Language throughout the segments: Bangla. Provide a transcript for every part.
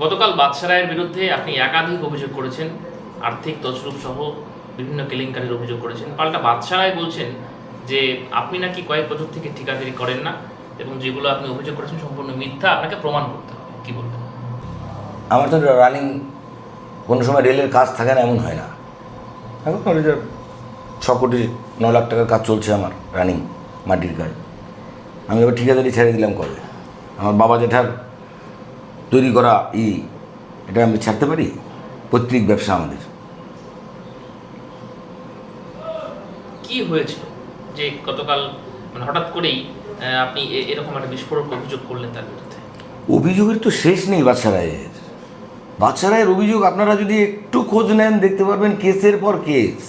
গতকাল বাদশা রায়ের বিরুদ্ধে আপনি একাধিক অভিযোগ করেছেন, আর্থিক তছরূপ সহ বিভিন্ন কেলেঙ্কারির অভিযোগ করেছেন। পাল্টা বাদশা রায় বলছেন যে, আপনি নাকি কয়েক বছর থেকে ঠিকাদারি করেন না এবং যেগুলো আপনি অভিযোগ করেছেন সম্পূর্ণ মিথ্যা, আপনাকে প্রমাণ করতে হবে। কী বলবেন? আমার তো রানিং কোনো সময় রেলের কাজ থাকে না, এমন হয় না। এখন কলেজের ছ কোটি, ন লাখ টাকার কাজ চলছে আমার রানিং মাটির কাজ আমি এবার ঠিকাদারি ছেড়ে দিলাম কবে? আমার বাবা জেঠার তৈরি করা ই এটা আমি ছাড়তে পারি? পৈতৃক ব্যবসা আমাদের। কি হয়েছিল যে গতকাল মানে হঠাৎ করেই আপনি এরকম একটা বিস্ফোরক অভিযোগ করলেন তার বিরুদ্ধে? অভিযোগের তো শেষ নেই বাচ্চা রায়ের বাচ্চা রায়ের অভিযোগ আপনারা যদি একটু খোঁজ নেন দেখতে পারবেন কেসের পর কেস।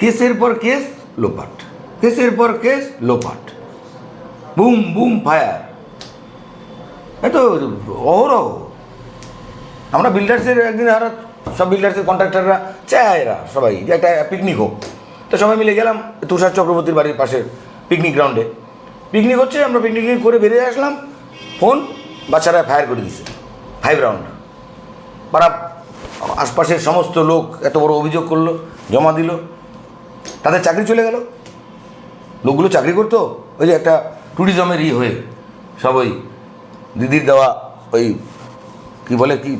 কেসের পর কেস লোপাট। কেসের পর কেস লোপাট। Boom boom fire. এই তো অহরহ। আমরা বিল্ডার্সের একদিন আর সব বিল্ডার্সের কন্ট্রাক্টররা চায় এরা সবাই যে একটা পিকনিক হোক। তো সবাই মিলে গেলাম তুষার চক্রবর্তীর বাড়ির পাশের পিকনিক গ্রাউন্ডে পিকনিক হচ্ছে, আমরা পিকনিক করে বেরিয়ে আসলাম ফোন বাচ্চারা ফায়ার করে দিছে ফাইভ রাউন্ড পাড়া আশপাশের সমস্ত লোক এত বড় অভিযোগ করল, জমা দিল। তাদের চাকরি চলে গেল। লোকগুলো চাকরি করতো, ওই যে একটা ট্যুরিজমের ই হয়ে সব ওই দিদির দেওয়া ওই কি বলে কি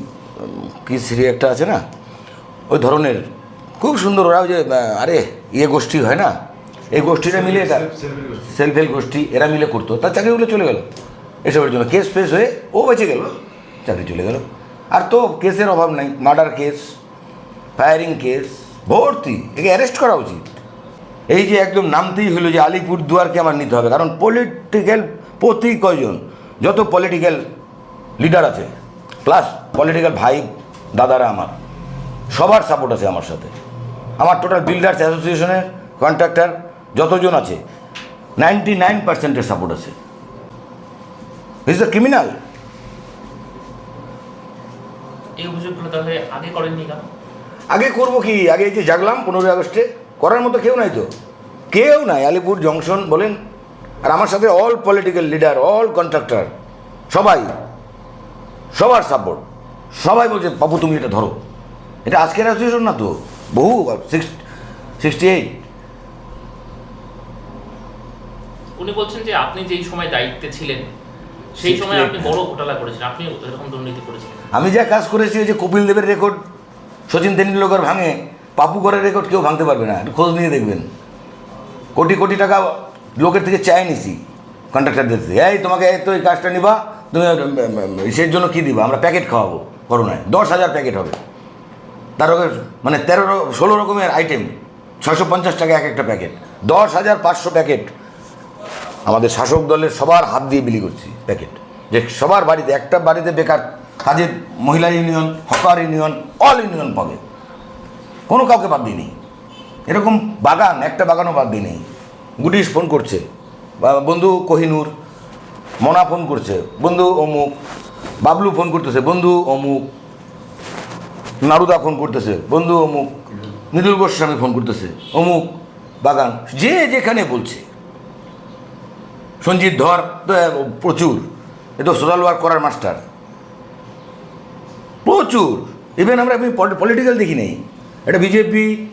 কি সিরি একটা আছে না? ওই ধরনের। খুব সুন্দর ওরা ওই যে আরে ইয়ে গোষ্ঠী হয় না? এই গোষ্ঠীটা মিলে এটা সেলফ হেল্প গোষ্ঠী। এরা মিলে করতো। তার চাকরিগুলো চলে গেল এসবের জন্য। কেস ফেস হয়ে ও বেঁচে গেল। চাকরি চলে গেল। আর তো কেসের অভাব নাই। মার্ডার কেস ফায়ারিং কেস ভর্তি। একে অ্যারেস্ট করা উচিত। এই যে একদম নামতেই হলো যে আলিপুর দুয়ারকে আমার নিতে হবে। কারণ পলিটিক্যাল প্রতি কয়জন যত পলিটিক্যাল লিডার আছে প্লাস পলিটিক্যাল ভাই দাদারা আমার সবার সাপোর্ট আছে আমার সাথে। আমার টোটাল বিল্ডার্স অ্যাসোসিয়েশনের কন্ট্রাক্টর যতজন আছে নাইনটি নাইন পার্সেন্টের সাপোর্ট আছে। ইজ দ্য ক্রিমিনাল আগে করব কি? আগে যে জাগলাম পনেরোই আগস্টে করার মতো কেউ নাই তো। কেউ নাই আলিপুর জংশন বলেন আর আমার সাথে all political leader all contractor সবাই সবার সাপোর্ট সবাই বলছে বাবু তুমি এটা ধরো। এটা আজকের অ্যাসোসিয়েশন না তো? বহু সিক্স সিক্সটি এইট উনি বলছেন যে আপনি যেই সময় দায়িত্বে ছিলেন সেই সময় আপনি বড় ঘোটালা করেছেন। আপনি এরকম দুর্নীতি করেছিলেন আমি যা কাজ করেছি ওই যে কপিল দেবের রেকর্ড সচিন তেন্ডুলকর ভাঙে পাপু করের রেকর্ড কেউ ভাঙতে পারবে না। একটু খোঁজ নিয়ে দেখবেন। কোটি কোটি টাকা লোকের থেকে চাই নিছি কন্ট্রাক্টরদের থেকে। এই, তোমাকে তো এই কাজটা নিবা, তুমি সেই জন্য কী দিবা? আমরা প্যাকেট খাওয়াবো করোনায়। দশ হাজার প্যাকেট হবে। তার মানে তেরো ষোলো রকমের আইটেম ছশো পঞ্চাশ টাকা এক একটা প্যাকেট। দশ হাজার পাঁচশো প্যাকেট আমাদের শাসক দলের সবার হাত দিয়ে বিলি করছি প্যাকেট। যে সবার বাড়িতে, একটা বাড়িতে বেকার কাজের মহিলা union, hawker union all union পাবে। কোনো কাউকে বাদ দিই নেই। এরকম বাগান, একটা বাগানও বাদ দিইনি গুডিস ফোন করছে। বা বন্ধু কোহিনুর, মনা ফোন করছে। বন্ধু অমুক, বাবলু ফোন করতেছে। বন্ধু অমুক, নারুদা ফোন করতেছে। বন্ধু অমুক, মৃদুল গোস্বামী ফোন করতেছে। অমুক, বাগান, যে যেখানে বলছে। সঞ্জিত ধর প্রচুর। এ তো সোশ্যাল ওয়ার্ক করার মাস্টার। প্রচুর। ইভেন আমরা পলিটিক্যাল দেখি নেই। এটা বিজেপি,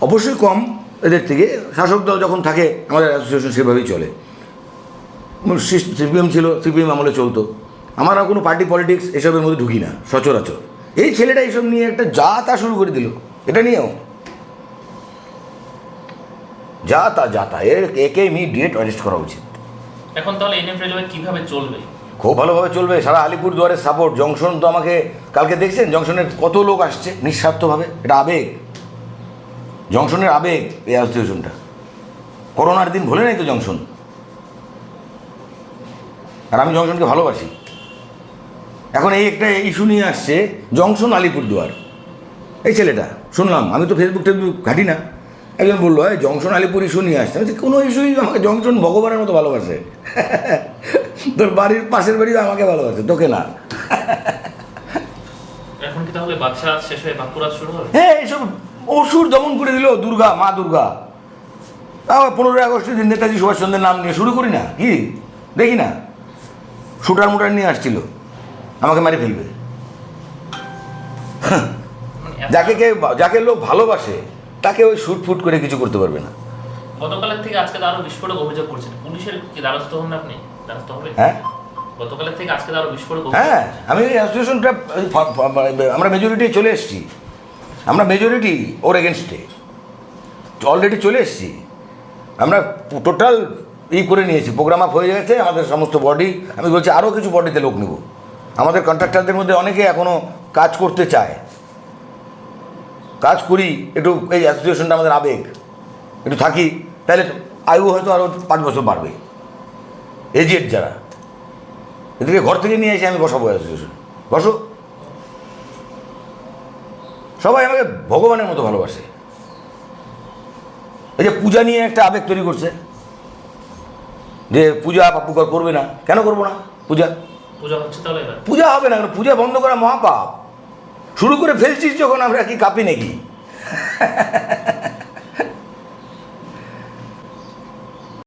অবশ্যই কম। এদের থেকে শাসক দল যখন থাকে আমাদের অ্যাসোসিয়েশন সেভাবেই চলে। সিপিএম ছিল সিপিএম আমলে চলতো। আমার আর কোনো পার্টি পলিটিক্স এসবের মধ্যে ঢুকি না সচরাচর। এই ছেলেটা এইসব নিয়ে একটা যা তা শুরু করে দিল এটা নিয়েও। যা তা যা তা এর একে ইমিডিয়েট অ্যারেস্ট করা উচিত। এখন তাহলে এনএফ রেলওয়ে কীভাবে চলবে? খুব ভালোভাবে চলবে সারা আলিপুর দুয়ারের সাপোর্ট জংশন তো আমাকে কালকে দেখছেন? জংশনের কত লোক আসছে নিঃস্বার্থভাবে? এটা আবেগ। জংশনের আবেগ এই অ্যাসোসিয়েশনটা। করোনার দিন ভুলে নাই তো জংশন। আর আমি জংশনকে ভালোবাসি। এখন এই একটা ইস্যু নিয়ে আসছে জংশন আলিপুরদুয়ার। এই ছেলেটা শুনলাম আমি তো ফেসবুক টেসবুক ঘাটি না। একজন বলল এই জংশন আলিপুর ইস্যু নিয়ে আসছে। আমি কোনো ইস্যুই আমাকে জংশন ভগবানের মতো ভালোবাসে। তোর বাড়ির পাশের বাড়ি আমাকে ভালোবাসে তোকে না। এখন কি তাহলে শেষ হয়ে বাঁকুড়া শুরু হবে? হ্যাঁ এইসব অসুর দমন করে দিল দুর্গা মা দুর্গা। তাও পনেরোই আগস্টের দিন নেতাজি সুভাষচন্দ্রের নাম নিয়ে শুরু করি না কি? দেখি না। শুটার মুটার নিয়ে আসছিল আমাকে মারি ফেলবে। মানে যাকে কে যাকে লোক ভালোবাসে তাকে ওই শুট ফুট করে কিছু করতে পারবে না। গতকালের থেকে আজকে আরও বিস্ফোরক অভিযোগ করছেন। পুলিশের কি দ্বারস্থ হন আপনি? দ্বারস্থ হবে হ্যাঁ। গতকালের থেকে আজকে আরও বিস্ফোরক হ্যাঁ আমি অ্যাসোসিয়েশনটা আমরা মেজরিটি চলে এসেছি। আমরা মেজরিটি ওর এগেনস্টে অলরেডি চলে এসেছি। আমরা টোটাল ই করে নিয়েছি। প্রোগ্রাম আপ হয়ে গেছে, আমাদের সমস্ত বডি আমি বলছি আরও কিছু বডিতে লোক নেব। আমাদের কন্ট্রাক্টরদের মধ্যে অনেকে এখনও কাজ করতে চায়। কাজ করি, একটু এই অ্যাসোসিয়েশনটা আমাদের আবেগ। একটু থাকি, তাহলে আয়ু হয়তো আরও পাঁচ বছর বাড়বে। এজেড যারা। এদেরকে ঘর থেকে নিয়ে এসে আমি বসাবো অ্যাসোসিয়েশন বসো। সবাই আমাকে ভগবানের মতো ভালোবাসে। এই যে পূজা নিয়ে একটা আবেগ তৈরি করছে যে পূজা পাপুকার করবে না? কেন করব না পূজা? পূজা হচ্ছে তাহলে পূজা হবে না কেন? পূজা বন্ধ করা মহাপাপ। শুরু করে ফেলছিস যখন আমরা কি কাঁপি নাকি?